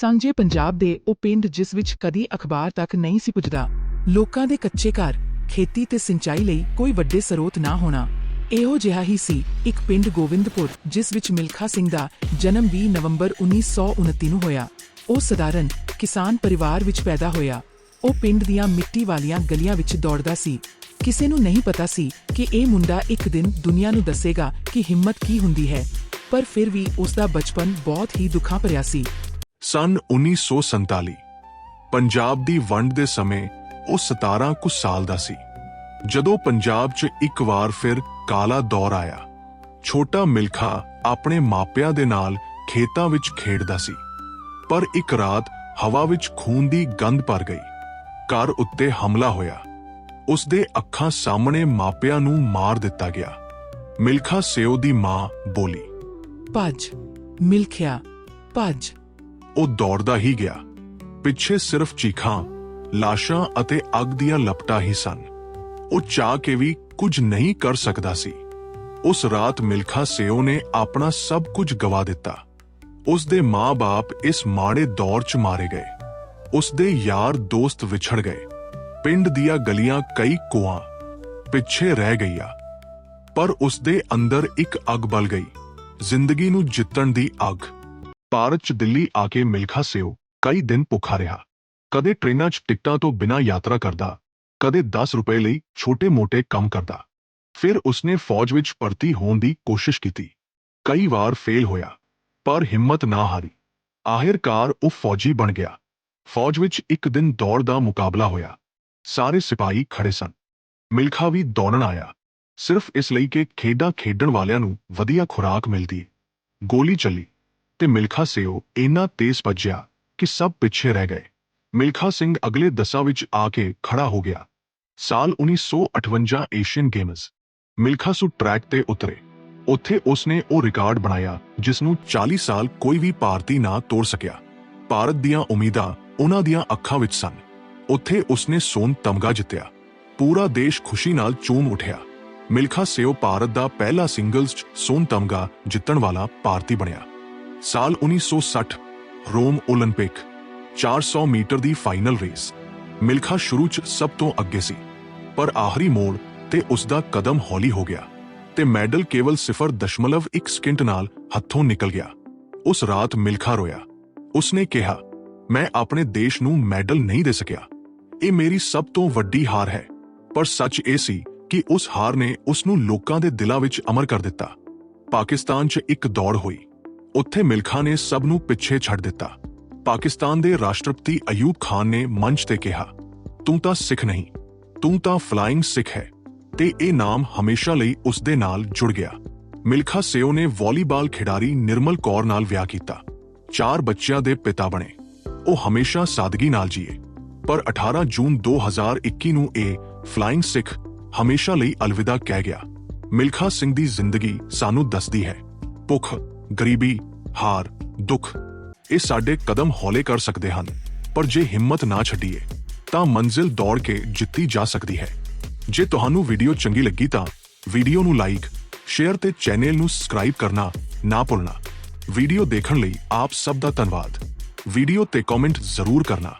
ਸਾਂਝੇ ਪੰਜਾਬ ਦੇ ਉਹ ਪਿੰਡ ਜਿਸ ਵਿੱਚ ਕਦੀ ਅਖਬਾਰ ਤੱਕ ਨਹੀਂ ਸੀ ਪੁੱਜਦਾ। ਲੋਕਾਂ ਦੇ ਕੱਚੇ ਘਰ, ਖੇਤੀ ਤੇ ਸਿੰਚਾਈ ਲਈ ਕੋਈ ਵੱਡੇ ਸਰੋਤ ਨਾ ਹੋਣਾ। ਇਹੋ ਜਿਹਾ ਹੀ ਸੀ ਇੱਕ ਪਿੰਡ ਗੋਵਿੰਦਪੁਰ, ਜਿਸ ਵਿੱਚ ਮਿਲਖਾ ਸਿੰਘ ਦਾ ਜਨਮ 20 ਨਵੰਬਰ 1929 ਨੂੰ ਹੋਇਆ। ਉਹ ਸਧਾਰਨ ਕਿਸਾਨ ਪਰਿਵਾਰ ਵਿੱਚ ਪੈਦਾ ਹੋਇਆ। ਉਹ ਪਿੰਡ ਦੀਆਂ ਮਿੱਟੀ ਵਾਲੀਆਂ ਗਲੀਆਂ ਵਿੱਚ ਦੌੜਦਾ ਸੀ। ਕਿਸੇ ਨੂੰ ਨਹੀਂ ਪਤਾ ਸੀ ਕਿ ਇਹ ਮੁੰਡਾ ਇੱਕ ਦਿਨ ਦੁਨੀਆ ਨੂੰ ਦੱਸੇਗਾ ਕਿ ਹਿੰਮਤ ਕੀ ਹੁੰਦੀ ਹੈ। ਪਰ ਫਿਰ ਵੀ ਉਸ ਦਾ ਬਚਪਨ ਬਹੁਤ ਹੀ ਦੁੱਖਾਂ ਭਰਿਆ ਸੀ। ਸਨ 1947 ਪੰਜਾਬ ਦੀ ਵੰਡ ਦੇ ਸਮੇਂ ਉਹ 17 ਕੁ ਸਾਲ ਦਾ ਸੀ। ਜਦੋਂ ਪੰਜਾਬ 'ਚ ਇੱਕ ਵਾਰ ਫਿਰ ਕਾਲਾ ਦੌਰ ਆਇਆ, ਛੋਟਾ ਮਿਲਖਾ ਆਪਣੇ ਮਾਪਿਆਂ ਦੇ ਨਾਲ ਖੇਤਾਂ ਵਿੱਚ ਖੇਡਦਾ ਸੀ। ਪਰ ਇੱਕ ਰਾਤ ਹਵਾ ਵਿੱਚ ਖੂਨ ਦੀ ਗੰਧ ਭਰ ਗਈ। ਘਰ ਉੱਤੇ ਹਮਲਾ ਹੋਇਆ। ਉਸ ਦੇ ਅੱਖਾਂ ਸਾਹਮਣੇ ਮਾਪਿਆਂ ਨੂੰ ਮਾਰ ਦਿੱਤਾ ਗਿਆ। ਮਿਲਖਾ ਸਿਓ ਦੀ ਮਾਂ ਬੋਲੀ, ਭੱਜ, ਮਿਲਖਿਆ, ਭੱਜ। ਉਹ ਦੌੜਦਾ ਹੀ ਗਿਆ। ਪਿੱਛੇ ਸਿਰਫ ਚੀਖਾਂ, ਲਾਸ਼ਾਂ ਅਤੇ ਅੱਗ ਦੀਆਂ ਲਪਟਾਂ ਹੀ ਸਨ। ਉਹ ਚਾਹ ਕੇ ਵੀ ਕੁਝ ਨਹੀਂ ਕਰ ਸਕਦਾ ਸੀ। ਉਸ ਰਾਤ ਮਿਲਖਾ ਸਿਓ ਨੇ ਆਪਣਾ ਸਭ ਕੁਝ ਗਵਾ ਦਿੱਤਾ। ਉਸ ਦੇ ਮਾਂ-ਬਾਪ ਇਸ ਮਾੜੇ ਦੌਰ 'ਚ ਮਾਰੇ ਗਏ। ਉਸ ਦੇ ਯਾਰ ਦੋਸਤ ਵਿਛੜ ਗਏ। ਪਿੰਡ ਦੀਆਂ ਗਲੀਆਂ ਕਈ ਕੁਆਂ, ਪਿੱਛੇ ਰਹਿ ਗਈਆਂ। ਪਰ ਉਸ ਦੇ ਅੰਦਰ ਇੱਕ ਅੱਗ ਬਲ ਗਈ। ਜ਼ਿੰਦਗੀ ਨੂੰ ਜਿੱਤਣ ਦੀ ਅੱਗ। ਭਾਰਤ 'ਚ ਦਿੱਲੀ ਆ ਕੇ ਮਿਲਖਾ ਸਿਓ। ਕਈ ਦਿਨ ਭੁੱਖਾ ਰਿਹਾ। ਕਦੇ ਟ੍ਰੇਨਾਂ 'ਚ ਟਿਕਟਾਂ ਤੋਂ ਬਿਨਾਂ ਯਾਤਰਾ ਕਰਦਾ। ਕਦੇ 10 ਰੁਪਏ ਲਈ ਛੋਟੇ-ਮੋਟੇ ਕੰਮ ਕਰਦਾ। ਫਿਰ ਉਸਨੇ ਫੌਜ ਵਿੱਚ ਭਰਤੀ ਹੋਣ ਦੀ ਕੋਸ਼ਿਸ਼ ਕੀਤੀ। ਕਈ ਵਾਰ ਫੇਲ ਹੋਇਆ, ਪਰ ਹਿੰਮਤ ਨਾ ਹਾਰੀ। ਆਖਿਰਕਾਰ ਉਹ ਫੌਜੀ ਬਣ ਗਿਆ। ਫੌਜ ਵਿੱਚ ਇੱਕ ਦਿਨ ਦੌੜ ਦਾ ਮੁਕਾਬਲਾ ਹੋਇਆ। ਸਾਰੇ ਸਿਪਾਹੀ ਖੜੇ ਸਨ। ਮਿਲਖਾ ਵੀ ਦੌੜਨ ਆਇਆ। ਸਿਰਫ ਇਸ ਲਈ ਕਿ ਖੇਡਾਂ ਖੇਡਣ ਵਾਲਿਆਂ ਨੂੰ ਵਧੀਆ ਖੁਰਾਕ ਮਿਲਦੀ ਗੋਲੀ ਚੱਲੀ। ਤੇ ਮਿਲਖਾ ਸਿਓ ਇੰਨਾ ਤੇਜ਼ ਭੱਜਿਆ ਕਿ ਸਭ ਪਿੱਛੇ ਰਹਿ ਗਏ। ਮਿਲਖਾ ਸਿੰਘ ਅਗਲੇ ਦਸਾਂ ਵਿੱਚ ਆ ਕੇ ਖੜਾ ਹੋ ਗਿਆ। ਸਾਲ 1958 ਏਸ਼ੀਅਨ ਗੇਮਸ ਮਿਲਖਾ ਸੁ ਟਰੈਕ ਤੇ ਉਤਰੇ। ਉੱਥੇ ਉਸਨੇ ਉਹ ਰਿਕਾਰਡ ਬਣਾਇਆ ਜਿਸ ਨੂੰ 40 ਸਾਲ ਕੋਈ ਵੀ ਭਾਰਤੀ ਨਾ ਤੋੜ ਸਕਿਆ। ਭਾਰਤ ਦੀਆਂ ਉਮੀਦਾਂ ਉਹਨਾਂ ਦੀਆਂ ਅੱਖਾਂ ਵਿੱਚ ਸਨ। ਉੱਥੇ ਉਸਨੇ ਸੋਨ ਤਮਗਾ ਜਿੱਤਿਆ। ਪੂਰਾ ਦੇਸ਼ ਖੁਸ਼ੀ ਨਾਲ ਚੂਮ ਉੱਠਿਆ। ਮਿਲਖਾ ਸਿਓ ਭਾਰਤ ਦਾ ਪਹਿਲਾ ਸਿੰਗਲਸ 'ਚ ਸੋਨ ਤਮਗਾ ਜਿੱਤਣ ਵਾਲਾ ਭਾਰਤੀ ਬਣਿਆ। ਸਾਲ 1960 ਰੋਮ 올림픽 400 ਮੀਟਰ ਦੀ ਫਾਈਨਲ ਰੇਸ ਮਿਲਖਾ ਸ਼ੁਰੂ 'ਚ ਸਭ ਤੋਂ ਅੱਗੇ ਸੀ ਪਰ ਆਖਰੀ ਮੋੜ ਤੇ ਉਸ ਦਾ ਕਦਮ ਹੌਲੀ ਹੋ ਗਿਆ ਤੇ ਮੈਡਲ ਕੇਵਲ 0.1 ਸਕਿੰਟ ਨਾਲ ਹੱਥੋਂ ਨਿਕਲ ਗਿਆ ਉਸ ਰਾਤ ਮਿਲਖਾ ਰੋਇਆ ਉਸਨੇ ਕਿਹਾ ਮੈਂ ਆਪਣੇ ਦੇਸ਼ ਨੂੰ ਮੈਡਲ ਨਹੀਂ ਦੇ ਸਕਿਆ ਇਹ ਮੇਰੀ ਸਭ ਤੋਂ ਵੱਡੀ ਹਾਰ ਹੈ ਪਰ ਸੱਚ ਇਹ ਸੀ ਕਿ ਉਸ ਹਾਰ ਨੇ ਉਸ ਨੂੰ ਲੋਕਾਂ ਦੇ ਦਿਲਾਂ ਵਿੱਚ ਅਮਰ ਕਰ ਦਿੱਤਾ ਪਾਕਿਸਤਾਨ 'ਚ ਇੱਕ ਦੌੜ ਹੋਈ ਉੱਥੇ ਮਿਲਖਾ ਨੇ ਸਭ ਨੂੰ ਪਿੱਛੇ ਛੱਡ ਦਿੱਤਾ। ਪਾਕਿਸਤਾਨ ਦੇ ਰਾਸ਼ਟਰਪਤੀ ਅਯੂਬ ਖਾਨ ਨੇ ਮੰਚ ਤੇ ਕਿਹਾ, ਤੂੰ ਤਾਂ ਸਿੱਖ ਨਹੀਂ, ਤੂੰ ਤਾਂ ਫਲਾਈਂਗ ਸਿੱਖ ਹੈ, ਤੇ ਇਹ ਨਾਮ ਹਮੇਸ਼ਾ ਲਈ ਉਸ ਦੇ ਨਾਲ ਜੁੜ ਗਿਆ। ਮਿਲਖਾ ਸਿਓ ਨੇ ਵਾਲੀਬਾਲ ਖਿਡਾਰੀ ਨਿਰਮਲ ਕੌਰ ਨਾਲ ਵਿਆਹ ਕੀਤਾ। ਚਾਰ ਬੱਚਿਆਂ ਦੇ ਪਿਤਾ ਬਣੇ। ਉਹ ਹਮੇਸ਼ਾ ਸਾਦਗੀ ਨਾਲ ਜੀਏ। ਪਰ 18 ਜੂਨ 2021 ਨੂੰ ਇਹ ਫਲਾਈਂਗ ਸਿੱਖ ਹਮੇਸ਼ਾ ਲਈ ਅਲਵਿਦਾ ਕਹਿ ਗਿਆ, ਮਿਲਖਾ ਸਿੰਘ ਦੀ ਜ਼ਿੰਦਗੀ ਸਾਨੂੰ ਦੱਸਦੀ ਹੈ। ਭੁੱਖ ਗਰੀਬੀ, ਹਾਰ, ਦੁੱਖ, ਇਹ ਸਾਡੇ ਕਦਮ ਹੌਲੇ ਕਰ ਸਕਦੇ ਹਨ। ਪਰ ਜੇ ਹਿੰਮਤ ਨਾ ਛੱਡੀਏ, ਤਾਂ ਮੰਜ਼ਿਲ ਦੌੜ ਕੇ ਜਿੱਤੀ ਜਾ ਸਕਦੀ ਹੈ। ਜੇ ਤੁਹਾਨੂੰ ਵੀਡੀਓ ਚੰਗੀ ਲੱਗੀ ਤਾਂ ਵੀਡੀਓ ਨੂੰ ਲਾਈਕ, ਸ਼ੇਅਰ ਤੇ ਚੈਨਲ ਨੂੰ ਸਬਸਕ੍ਰਾਈਬ ਕਰਨਾ ਨਾ ਭੁੱਲਣਾ। ਵੀਡੀਓ ਦੇਖਣ ਲਈ ਆਪ ਸਭ ਦਾ ਧੰਨਵਾਦ। ਵੀਡੀਓ ਤੇ ਕਮੈਂਟ ਜ਼ਰੂਰ ਕਰਨਾ।